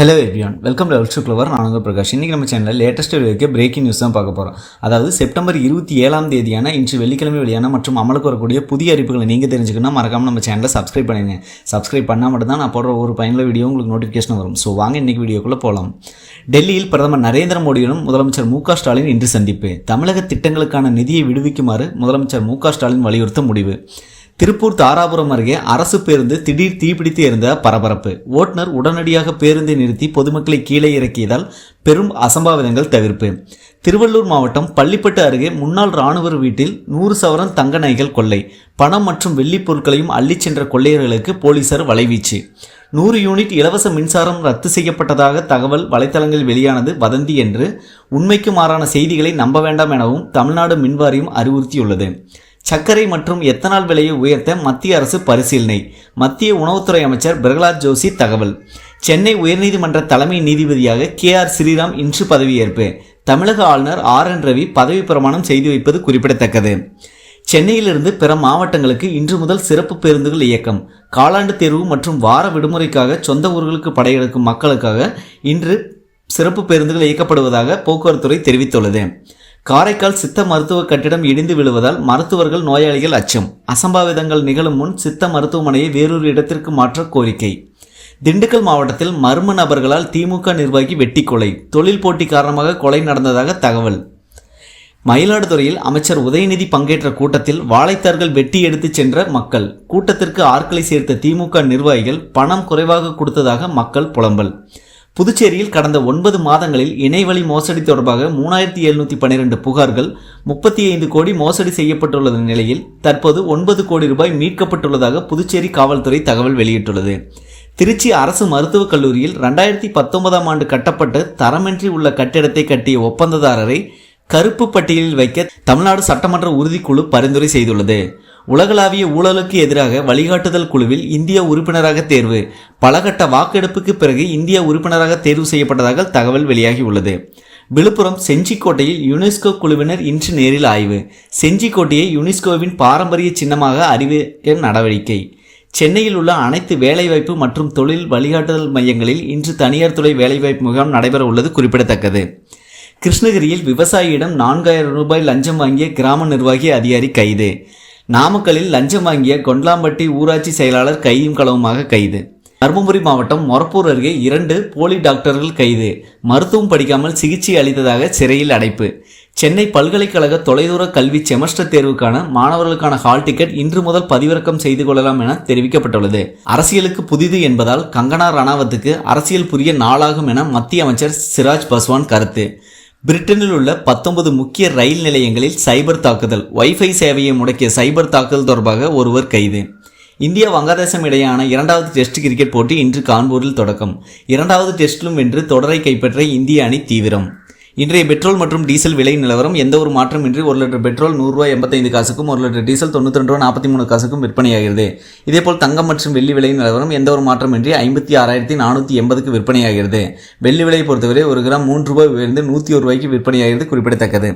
Hello everyone welcome to எல்ஸ்டு clever நான் பிரகாஷ். இன்றைக்கி நம்ம சேனலில் லேட்டஸ்ட் இருக்க பிரேக்கிங் நியூஸ் தான் பார்க்க போகிறோம் அதாவது செப்டம்பர் இருபத்தி ஏழாம் தேதியான இன்று வெள்ளிக்கிழமை வெளியான மற்றும் அமலுக்கு வரக்கூடிய புதிய அறிவிப்புகளை நீங்கள் தெரிஞ்சுக்கணும் மறக்காமல் நம்ம சேனலை சப்ஸ்கிரைப் பண்ணிடுங்க. சப்ஸ்கிரைப் பண்ணால் மட்டும்தான் நான் போடுற ஒரு பயனுள்ள வீடியோ உங்களுக்கு நோட்டிஃபிகேஷன் வரும். ஸோ வாங்க இன்றைக்கி வீடியோக்குள்ளே போகலாம் டெல்லியில் பிரதமர் நரேந்திர மோடியுடன் முதலமைச்சர் மு ஸ்டாலின் இன்று சந்திப்பு. தமிழக திட்டங்களுக்கான நிதியை விடுவிக்குமாறு முதலமைச்சர் மு ஸ்டாலின் வலியுறுத்த முடிவு. திருப்பூர் தாராபுரம் அருகே அரசு பேருந்து திடீர் தீப்பிடித்து எரிந்த பரபரப்பு. ஓட்டுநர் உடனடியாக பேருந்தை நிறுத்தி பொதுமக்களை கீழே இறக்கியதால் பெரும் அசம்பாவிதங்கள் தவிர்ப்பு. திருவள்ளூர் மாவட்டம் பள்ளிப்பட்டு அருகே முன்னாள் ராணுவர் வீட்டில் நூறு சவரன் தங்க நகைகள் கொள்ளை பணம் மற்றும் வெள்ளிப் பொருட்களையும் அள்ளிச் சென்ற கொள்ளையர்களுக்கு போலீசார் வலைவீச்சு. நூறு யூனிட் இலவச மின்சாரம் ரத்து செய்யப்பட்டதாக தகவல் வலைத்தளங்களில் வெளியானது வதந்தி என்று உண்மைக்கு மாறான செய்திகளை நம்ப வேண்டாம் எனவும் தமிழ்நாடு மின்வாரியம் அறிவுறுத்தியுள்ளது. சர்க்கரை மற்றும் எத்தனால் விலையை உயர்த்த மத்திய அரசு பரிசீலனை? மத்திய உணவுத்துறை அமைச்சர் பிரகலாத் ஜோஷி தகவல். சென்னை உயர்நீதிமன்ற தலைமை நீதிபதியாக கே ஆர் ஸ்ரீராம் இன்று பதவியேற்பு. தமிழக ஆளுநர் ஆர் என் ரவி பதவி பிரமாணம் செய்து வைப்பது குறிப்பிடத்தக்கது. சென்னையிலிருந்து பிற மாவட்டங்களுக்கு இன்று முதல் சிறப்பு பேருந்துகள் இயக்கம். காலாண்டு தேர்வு மற்றும் வார விடுமுறைக்காக சொந்த ஊர்களுக்கு படையெடுக்கும் மக்களுக்காக இன்று சிறப்பு பேருந்துகள் இயக்கப்படுவதாக போக்குவரத்துறை தெரிவித்துள்ளது. காரைக்கால் சித்த மருத்துவ கட்டிடம் இடிந்து விழுவதால் மருத்துவர்கள் நோயாளிகள் அச்சம். அசம்பாவிதங்கள் நிகழும் முன் சித்த மருத்துவமனையை வேறொரு இடத்திற்கு மாற்ற கோரிக்கை. திண்டுக்கல் மாவட்டத்தில் மர்ம நபர்களால் திமுக நிர்வாகி வெட்டி கொலை. தொழில் போட்டி காரணமாக கொலை நடந்ததாக தகவல். மயிலாடுதுறையில் அமைச்சர் உதயநிதி பங்கேற்ற கூட்டத்தில் வாழைத்தார்கள் வெட்டி எடுத்துச் சென்ற மக்கள். கூட்டத்திற்கு ஆட்களை சேர்த்த திமுக நிர்வாகிகள் பணம் குறைவாக கொடுத்ததாக மக்கள் புலம்பல். புதுச்சேரியில் கடந்த ஒன்பது மாதங்களில் இணையவழி மோசடி தொடர்பாக மூணாயிரத்தி எழுநூற்றி பன்னிரண்டு புகார்கள் முப்பத்தி ஐந்து கோடி மோசடி செய்யப்பட்டுள்ள நிலையில் தற்போது ஒன்பது கோடி ரூபாய் மீட்கப்பட்டுள்ளதாக புதுச்சேரி காவல்துறை தகவல் வெளியிட்டுள்ளது. திருச்சி அரசு மருத்துவக் கல்லூரியில் ரெண்டாயிரத்தி பத்தொன்பதாம் ஆண்டு கட்டப்பட்டு தரமின்றி உள்ள கட்டிடத்தை கட்டிய ஒப்பந்ததாரரை கருப்பு பட்டியலில் வைக்க தமிழ்நாடு சட்டமன்ற உறுதிக்குழு பரிந்துரை செய்துள்ளது. உலகளாவிய ஊழலுக்கு எதிராக வழிகாட்டுதல் குழுவில் இந்திய உறுப்பினராக தேர்வு. பலகட்ட வாக்கெடுப்புக்கு பிறகு இந்திய உறுப்பினராக தேர்வு செய்யப்பட்டதாக தகவல் வெளியாகியுள்ளது. விழுப்புரம் செஞ்சிக்கோட்டையில் யுனெஸ்கோ குழுவினர் இன்று நேரில் ஆய்வு. செஞ்சிக்கோட்டையை யுனெஸ்கோவின் பாரம்பரிய சின்னமாக அறிவிக்க நடவடிக்கை. சென்னையில் உள்ள அனைத்து வேலைவாய்ப்பு மற்றும் தொழில் வழிகாட்டுதல் மையங்களில் இன்று தனியார் துறை வேலைவாய்ப்பு முகாம் நடைபெற உள்ளது குறிப்பிடத்தக்கது. கிருஷ்ணகிரியில் விவசாயியிடம் நான்காயிரம் ரூபாய் லஞ்சம் வாங்கிய கிராம நிர்வாகி அதிகாரி கைது. நாமக்கலில் லஞ்சம் வாங்கிய கொண்டலாம்பட்டி ஊராட்சி செயலாளர் கையும் களவுமாக கைது. தருமபுரி மாவட்டம் மொரப்பூர் அருகே இரண்டு போலி டாக்டர்கள் கைது. மருத்துவம் படிக்காமல் சிகிச்சை அளித்ததாக சிறையில் அடைப்பு. சென்னை பல்கலைக்கழக தொலைதூர கல்வி செமஸ்டர் தேர்வுக்கான மாணவர்களுக்கான ஹால் டிக்கெட் இன்று முதல் பதிவிறக்கம் செய்து கொள்ளலாம் என தெரிவிக்கப்பட்டுள்ளது. அரசியலுக்கு புதிது என்பதால் கங்கனா ரணாவத்துக்கு அரசியல் புரிய நாளாகும் என மத்திய அமைச்சர் சிராஜ் பஸ்வான் கருத்து. பிரிட்டனில் உள்ள பத்தொன்பது முக்கிய ரயில் நிலையங்களில் சைபர் தாக்குதல் வைஃபை சேவையை முடக்கிய சைபர் தாக்குதல் தொடர்பாக ஒருவர் கைது. இந்தியா வங்காதேசம் இடையான இரண்டாவது டெஸ்ட் கிரிக்கெட் போட்டி இன்று கான்பூரில் தொடக்கம். இரண்டாவது டெஸ்டிலும் வென்று தொடரை கைப்பற்ற இந்திய அணி தீவிரம். இன்றைய பெட்ரோல் மற்றும் டீசல் விலை நிலவரம் எந்த ஒரு மாற்றமின்றி ஒரு லிட்டர் பெட்ரோல் நூறுரூவா எண்பத்தைந்து காசுக்கும் ஒரு லிட்டர் டீசல் தொண்ணூற்றி ரெண்டு ரூபா நாற்பத்தி மூணு காசுக்கும் விற்பனையாகிறது. இதேபோல் தங்கம் மற்றும் வெள்ளி விலை நிலவரம் எந்த ஒரு மாற்றமின்றி ஐம்பத்தி ஆறாயிரத்தி நானூற்றி எண்பதுக்கு விற்பனையாகிறது. வெள்ளி விலையை பொறுத்தவரை ஒரு கிராம் மூன்று ரூபாய் உயர்ந்து நூற்றி ஒரு ரூபாய்க்கு விற்பனையாகிறது குறிப்பிடத்தக்கது.